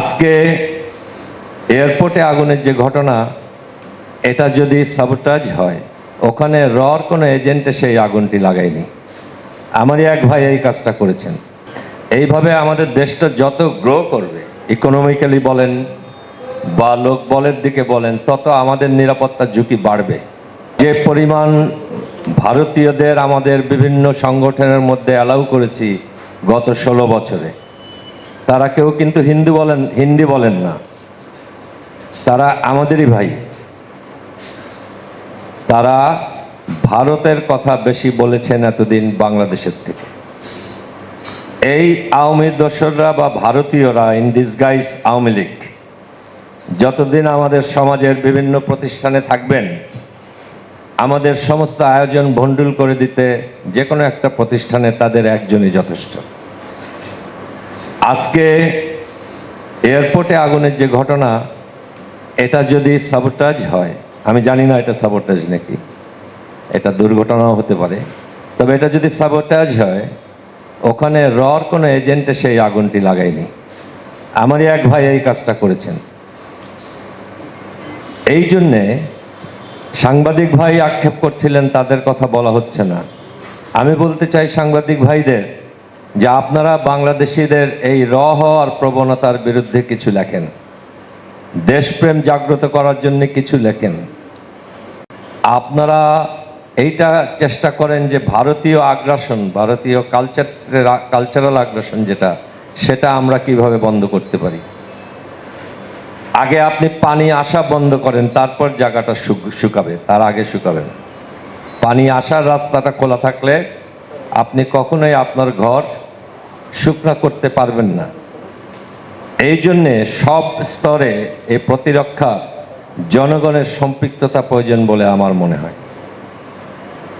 আজকে এয়ারপোর্টে আগুনের যে ঘটনা, এটা যদি সাবোটাজ হয়, ওখানে রর কোনো এজেন্টে সেই আগুনটি লাগায়নি। আমারই এক ভাই এই কাজটা করেছেন। এইভাবে আমাদের দেশটা যত গ্রো করবে ইকোনমিক্যালি বলেন বা লোক বলের দিকে বলেন, তত আমাদের নিরাপত্তা ঝুঁকি বাড়বে। যে পরিমাণ ভারতীয়দের আমাদের বিভিন্ন সংগঠনের মধ্যে অ্যালাউ করেছি গত ষোলো বছরে। তারা কেউ কিন্তু হিন্দু বলেন, হিন্দি বলেন না। তারা আমাদেরই ভাই। তারা ভারতের কথা বেশি বলেছেন এতদিন বাংলাদেশের থেকে। এই আওয়ামী দোসররা বা ভারতীয়রা ইন ডিসগাইজ আওয়ামী লীগ, যতদিন আমাদের সমাজের বিভিন্ন প্রতিষ্ঠানে থাকবেন, আমাদের সমস্ত আয়োজন ভণ্ডুল করে দিতে যে কোনো একটা প্রতিষ্ঠানে তাদের একজনই যথেষ্ট। আজকে এয়ারপোর্টে আগুনের যে ঘটনা, এটা যদি সাবোটাজ হয়, আমি জানি না এটা সাবোটাজ নাকি, এটা দুর্ঘটনাও হতে পারে, তবে এটা যদি সাবোটাজ হয়, ওখানে রর কোনো এজেন্টে সেই আগুনটি লাগায়নি। আমারই এক ভাই এই কাজটা করেছেন। এই জন্যে সাংবাদিক ভাই আক্ষেপ করছিলেন, তাদের কথা বলা হচ্ছে না। আমি বলতে চাই সাংবাদিক ভাইদের যে আপনারা বাংলাদেশিদের এই র হওয়ার প্রবণতার বিরুদ্ধে কিছু লেখেন। দেশপ্রেম জাগ্রত করার জন্য কিছু লেখেন। আপনারা এইটা চেষ্টা করেন যে ভারতীয় আগ্রাসন, ভারতীয় কালচার কালচারাল আগ্রাসন যেটা, সেটা আমরা কীভাবে বন্ধ করতে পারি। আগে আপনি পানি আসা বন্ধ করেন, তারপর জায়গাটা শুক- শুকাবে, তার আগে শুকাবে না পানি আসার রাস্তাটা খোলা থাকলে আপনি কখনোই আপনার ঘর শুকনা করতে পারবেন না। এই জন্যে সব স্তরে এই প্রতিরক্ষা জনগণের সম্পৃক্ততা প্রয়োজন বলে আমার মনে হয়।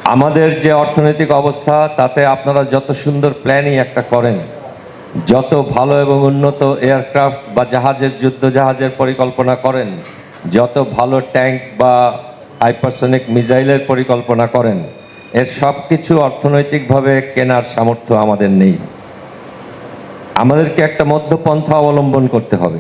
আমাদের যে অর্থনৈতিক অবস্থা, তাতে আপনারা যত সুন্দর প্ল্যানই একটা করেন, যত ভালো এবং উন্নত এয়ারক্রাফট বা জাহাজের, যুদ্ধ জাহাজের পরিকল্পনা করেন, যত ভালো ট্যাঙ্ক বা হাইপারসনিক মিসাইলের পরিকল্পনা করেন এর সব কিছু অর্থনৈতিকভাবে কেনার সামর্থ্য আমাদের নেই। আমাদেরকে একটা মধ্যপন্থা অবলম্বন করতে হবে।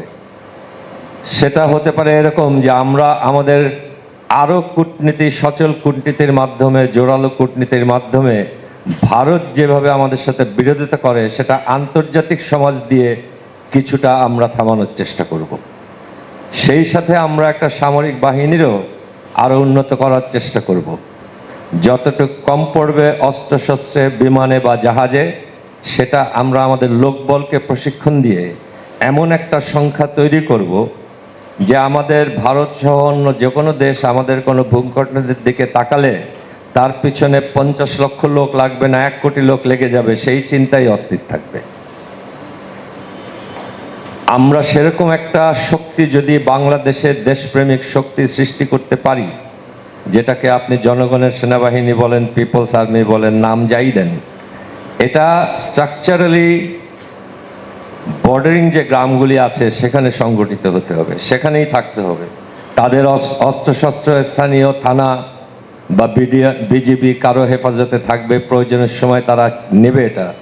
সেটা হতে পারে এরকম যে আমরা আমাদের আরও কূটনীতি, সচল কূটনীতির মাধ্যমে, জোরালো কূটনীতির মাধ্যমে ভারত যেভাবে আমাদের সাথে বিরোধিতা করে, সেটা আন্তর্জাতিক সমাজ দিয়ে কিছুটা আমরা থামানোর চেষ্টা করব। সেই সাথে আমরা একটা সামরিক বাহিনীরও আরও উন্নত করার চেষ্টা করব। যতটুকু কম পড়বে অস্ত্রশস্ত্রে, বিমানে বা জাহাজে, সেটা আমরা আমাদের লোকবলকে প্রশিক্ষণ দিয়ে এমন একটা সংখ্যা তৈরি করব যে আমাদের ভারত সহ অন্য যে কোনো দেশ আমাদের কোনো ভূমিকটনের দিকে তাকালে তার পিছনে পঞ্চাশ লক্ষ লোক লাগবে না, এক কোটি লোক লেগে যাবে, সেই চিন্তাই অস্থির থাকবে। আমরা সেরকম একটা শক্তি যদি বাংলাদেশের দেশপ্রেমিক শক্তি সৃষ্টি করতে পারি যেটাকে আপনি জনগণের সেনাবাহিনী বলেন পিপলস আর্মি বলেন, নাম যাই দেন, এটা স্ট্রাকচারালি বর্ডারিং যে গ্রামগুলি আছে, সেখানে সংগঠিত হতে হবে, সেখানেই থাকতে হবে। তাদের অস- অস্ত্রশস্ত্র স্থানীয় থানা বা বিজিবি কারও হেফাজতে থাকবে, প্রয়োজনের সময় তারা নেবে এটা।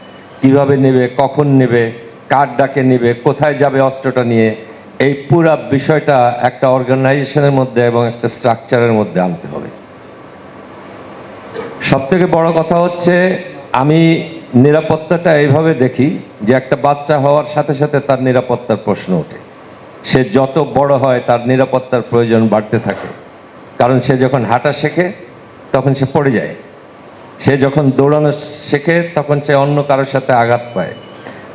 কীভাবে নেবে, কখন নেবে, কার ডাকে নেবে, কোথায় যাবে অস্ত্রটা নিয়ে এই পুরা বিষয়টা একটা অর্গানাইজেশনের মধ্যে এবং একটা স্ট্রাকচারের মধ্যে আনতে হবে। সব থেকে বড় কথা হচ্ছে, আমি নিরাপত্তাটা এইভাবে দেখি যে একটা বাচ্চা হওয়ার সাথে সাথে তার নিরাপত্তার প্রশ্ন ওঠে। সে যত বড় হয় তার নিরাপত্তার প্রয়োজন বাড়তে থাকে। কারণ সে যখন হাঁটা শেখে, তখন সে পড়ে যায়। সে যখন দৌড়ানো শেখে, তখন সে অন্য কারোর সাথে আঘাত পায়।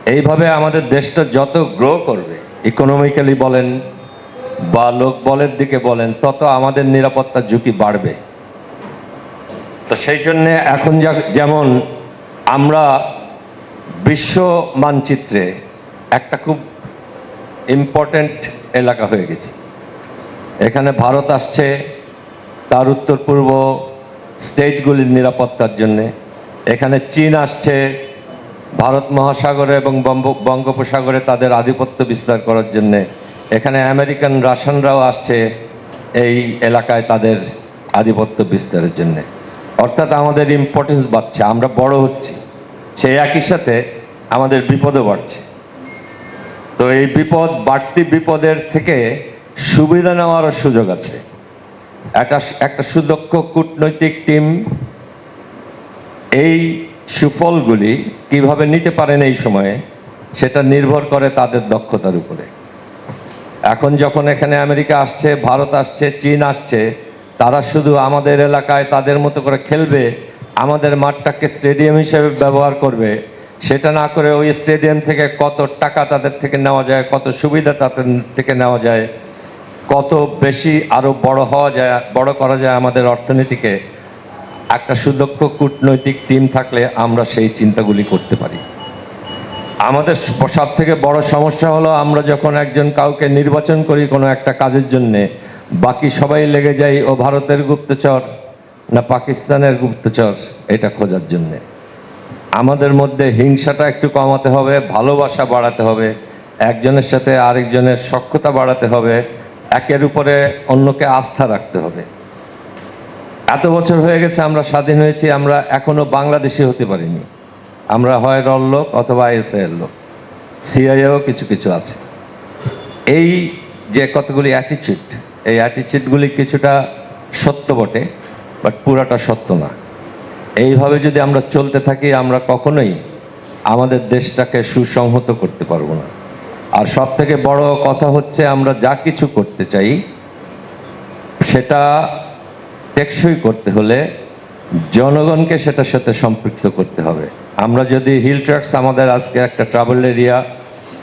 এইভাবে আমাদের দেশটা যত গ্রো করবে ইকোনমিক্যালি বলেন বা লোক বলের দিকে বলেন, তত আমাদের নিরাপত্তার ঝুঁকি বাড়বে। তো সেই জন্যে এখন যেমন আমরা বিশ্ব মানচিত্রে একটা খুব ইম্পর্ট্যান্ট এলাকা হয়ে গেছি। এখানে ভারত আসছে তার উত্তর পূর্ব স্টেটগুলির নিরাপত্তার জন্যে। এখানে চীন আসছে ভারত মহাসাগরে এবং বঙ্গোপসাগরে তাদের আধিপত্য বিস্তার করার জন্যে। এখানে আমেরিকান রাশিয়ানরাও আসছে এই এলাকায় তাদের আধিপত্য বিস্তারের জন্যে। অর্থাৎ আমাদের ইম্পর্টেন্স বাড়ছে, আমরা বড় হচ্ছি। সেই একই সাথে আমাদের বিপদও বাড়ছে। তো এই বিপদ, বাড়তি বিপদের থেকে সুবিধা নেওয়ারও সুযোগ আছে। একটা একটা সুদক্ষ কূটনৈতিক টিম এই সুফলগুলি কীভাবে নিতে পারেন এই সময়ে, সেটা নির্ভর করে তাদের দক্ষতার উপরে। এখন যখন এখানে আমেরিকা আসছে, ভারত আসছে, চীন আসছে, তারা শুধু আমাদের এলাকায় তাদের মতো করে খেলবে, আমাদের মাঠটাকে স্টেডিয়াম হিসেবে ব্যবহার করবে, সেটা না করে ওই স্টেডিয়াম থেকে কত টাকা তাদের থেকে নেওয়া যায়, কত সুবিধা তাদের থেকে নেওয়া যায়, কত বেশি আরও বড় হওয়া যায়, বড় করা যায় আমাদের অর্থনীতিকে একটা সুদক্ষ কূটনৈতিক টিম থাকলে আমরা সেই চিন্তাগুলি করতে পারি। আমাদের সব থেকে বড় সমস্যা হলো আমরা যখন একজন কাউকে নির্বাচন করি কোনো একটা কাজের জন্যে, বাকি সবাই লেগে যাই ও ভারতের গুপ্তচর না পাকিস্তানের গুপ্তচর? এটা খোঁজার জন্যে। আমাদের মধ্যে হিংসাটা একটু কমাতে হবে, ভালোবাসা বাড়াতে হবে, একজনের সাথে আরেকজনের সক্ষতা বাড়াতে হবে, একের উপরে অন্যকে আস্থা রাখতে হবে। এত বছর হয়ে গেছে আমরা স্বাধীন হয়েছি, আমরা এখনও বাংলাদেশি হতে পারিনি। আমরা হয় রল লোক অথবা এসএল লোক। সিআইএও কিছু কিছু আছে। এই যে কতগুলি অ্যাটিচিউড এই অ্যাটিচিউডগুলি কিছুটা সত্য বটে বাট পুরাটা সত্য না। এইভাবে যদি আমরা চলতে থাকি, আমরা কখনোই আমাদের দেশটাকে সুসংহত করতে পারব না। আর সব থেকে বড় কথা হচ্ছে, আমরা যা কিছু করতে চাই, সেটা টেকসই করতে হলে জনগণকে সেটার সাথে সম্পৃক্ত করতে হবে। আমরা যদি হিল ট্রাক্স আমাদের আজকে একটা ট্রাভেল এরিয়া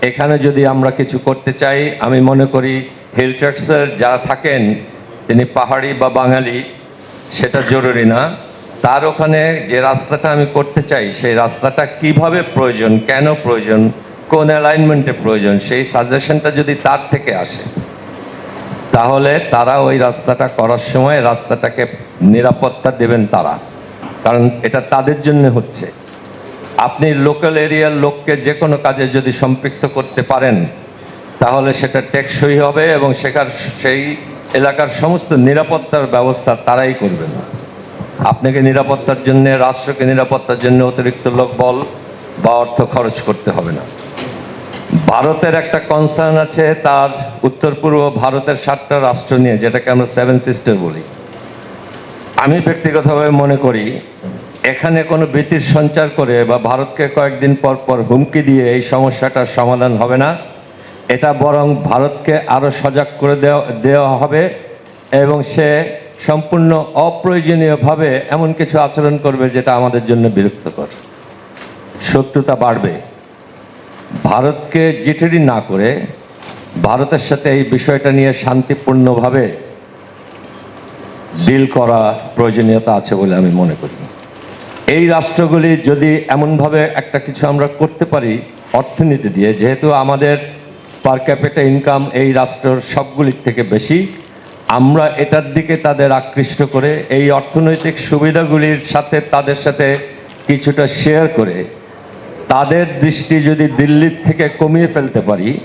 এখানে যদি আমরা কিছু করতে চাই, আমি মনে করি হিল ট্রাক্সের যারা থাকেন, তিনি পাহাড়ি বা বাঙালি, সেটা জরুরি না। তার ওখানে যে রাস্তাটা আমি করতে চাই, সেই রাস্তাটা কীভাবে প্রয়োজন, কেন প্রয়োজন, কোন অ্যালাইনমেন্টে প্রয়োজন, সেই সাজেশনটা যদি তার থেকে আসে তাহলে তারা ওই রাস্তাটা করার সময় রাস্তাটাকে নিরাপত্তা দেবেন তারা। কারণ এটা তাদের জন্য হচ্ছে। আপনি লোকাল এরিয়ার লোককে যে কোনো কাজে যদি সম্পৃক্ত করতে পারেন, তাহলে সেটা টেকসই হবে এবং সেখার সেই এলাকার সমস্ত নিরাপত্তার ব্যবস্থা তারাই করবেন আপনাকে নিরাপত্তার জন্য, রাষ্ট্রকে নিরাপত্তার জন্য অতিরিক্ত লোক বল বা অর্থ খরচ করতে হবে না। ভারতের একটা কনসার্ন আছে, তার উত্তর পূর্ব ভারতের সাতটা রাষ্ট্র নিয়ে, যেটাকে আমরা সেভেন সিস্টার বলি। আমি ব্যক্তিগতভাবে মনে করি, এখানে কোনো ভীতির সঞ্চার করে বা ভারতকে কয়েকদিন পর পর হুমকি দিয়ে এই সমস্যাটার সমাধান হবে না। এটা বরং ভারতকে আরও সজাগ করে দেওয়া দেওয়া হবে এবং সে সম্পূর্ণ অপ্রয়োজনীয়ভাবে এমন কিছু আচরণ করবে যেটা আমাদের জন্য বিরক্তকর। শত্রুতা বাড়বে। ভারতকে জিটেরি না করে ভারতের সাথে এই বিষয়টা নিয়ে শান্তিপূর্ণভাবে ডিল করা প্রয়োজনীয়তা আছে বলে আমি মনে করি। এই রাষ্ট্রগুলি যদি এমনভাবে একটা কিছু আমরা করতে পারি অর্থনীতি দিয়ে, যেহেতু আমাদের পার ক্যাপিটা ইনকাম এই রাষ্ট্রের সবগুলির থেকে বেশি, আমরা এটার দিকে তাদের আকৃষ্ট করে এই অর্থনৈতিক সুবিধাগুলির সাথে তাদের সাথে কিছুটা শেয়ার করে তাদের দৃষ্টি যদি দিল্লির থেকে কমিয়ে ফেলতে পারি,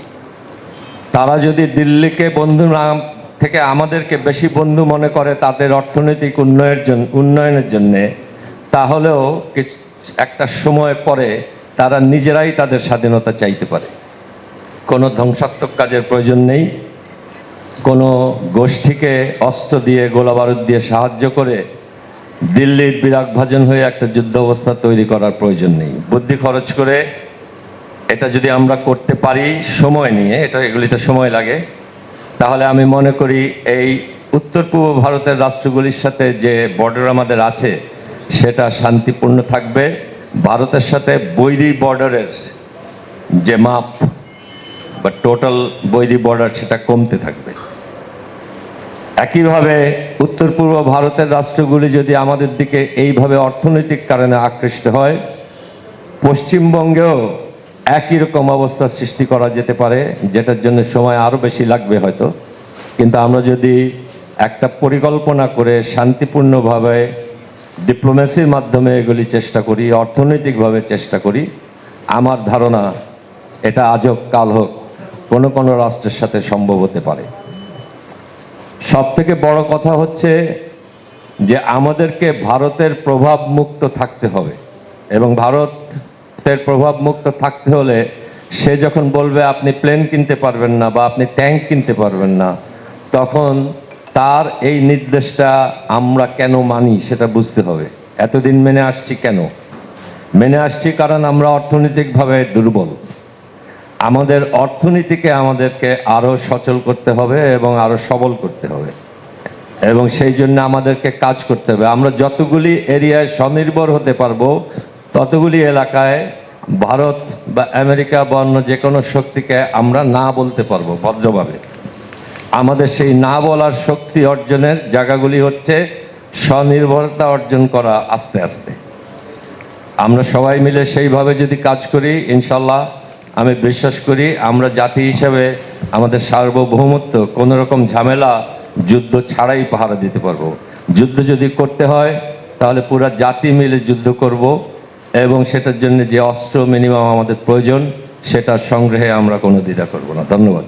তারা যদি দিল্লিকে বন্ধু না, থেকে আমাদেরকে বেশি বন্ধু মনে করে তাদের অর্থনৈতিক উন্নয়নের জন্য, উন্নয়নের জন্যে, তাহলেও কিছু- একটা সময় পরে তারা নিজেরাই তাদের স্বাধীনতা চাইতে পারে। কোনো ধ্বংসাত্মক কাজের প্রয়োজন নেই। কোনো গোষ্ঠীকে অস্ত্র দিয়ে, গোলাবারুদ দিয়ে সাহায্য করে দিল্লির বিরাট ভাজন হয়ে একটা যুদ্ধ অবস্থা তৈরি করার প্রয়োজন নেই। বুদ্ধি খরচ করে এটা যদি আমরা করতে পারি সময় নিয়ে, এটা এগুলিতে সময় লাগে, তাহলে আমি মনে করি এই উত্তর পূর্ব ভারতের রাষ্ট্রগুলির সাথে যে বর্ডার আমাদের আছে, সেটা শান্তিপূর্ণ থাকবে। ভারতের সাথে বৈরী বর্ডারের যে মাপ বা টোটাল বৈরী বর্ডার সেটা কমতে থাকবে। একইভাবে উত্তর পূর্ব ভারতের রাষ্ট্রগুলি যদি আমাদের দিকে এইভাবে অর্থনৈতিক কারণে আকৃষ্ট হয়, পশ্চিমবঙ্গেও একই রকম অবস্থার সৃষ্টি করা যেতে পারে, যেটার জন্য সময় আরও বেশি লাগবে হয়তো। কিন্তু আমরা যদি একটা পরিকল্পনা করে শান্তিপূর্ণভাবে ডিপ্লোমেসির মাধ্যমে এগুলি চেষ্টা করি, অর্থনৈতিকভাবে চেষ্টা করি, আমার ধারণা এটা আজ হোক কাল হোক, কোনো কোনো রাষ্ট্রের সাথে সম্ভব হতে পারে। সব থেকে বড় কথা হচ্ছে যে আমাদেরকে ভারতের প্রভাব মুক্ত থাকতে হবে। এবং ভারতের প্রভাব মুক্ত থাকতে হলে সে যখন বলবে, আপনি প্লেন কিনতে পারবেন না বা আপনি ট্যাঙ্ক কিনতে পারবেন না, তখন তার এই নির্দেশটা আমরা কেন মানি সেটা বুঝতে হবে। এতদিন মেনে আসছি কেন? মেনে আসছি কারণ আমরা অর্থনৈতিকভাবে দুর্বল। আমাদের অর্থনীতিকে আমাদেরকে আরও সচল করতে হবে এবং আরও সবল করতে হবে। এবং সেই জন্য আমাদেরকে কাজ করতে হবে। আমরা যতগুলি এরিয়ায় স্বনির্ভর হতে পারব, ততগুলি এলাকায় ভারত বা আমেরিকা বা অন্য যে কোনো শক্তিকে আমরা না বলতে পারব ভদ্রভাবে। আমাদের সেই না বলার শক্তি অর্জনের জায়গাগুলি হচ্ছে স্বনির্ভরতা অর্জন করা আস্তে আস্তে। আমরা সবাই মিলে সেইভাবে যদি কাজ করি, ইনশাল্লাহ আমি বিশ্বাস করি আমরা জাতি হিসাবে আমাদের সার্বভৌমত্ব কোনো রকম ঝামেলা, যুদ্ধ ছাড়াই পাহারা দিতে পারব। যুদ্ধ যদি করতে হয়, তাহলে পুরা জাতি মিলে যুদ্ধ করব এবং সেটার জন্য যে অস্ত্র মিনিমাম আমাদের প্রয়োজন সেটা সংগ্রহে আমরা কোনো দ্বিধা করব না। ধন্যবাদ।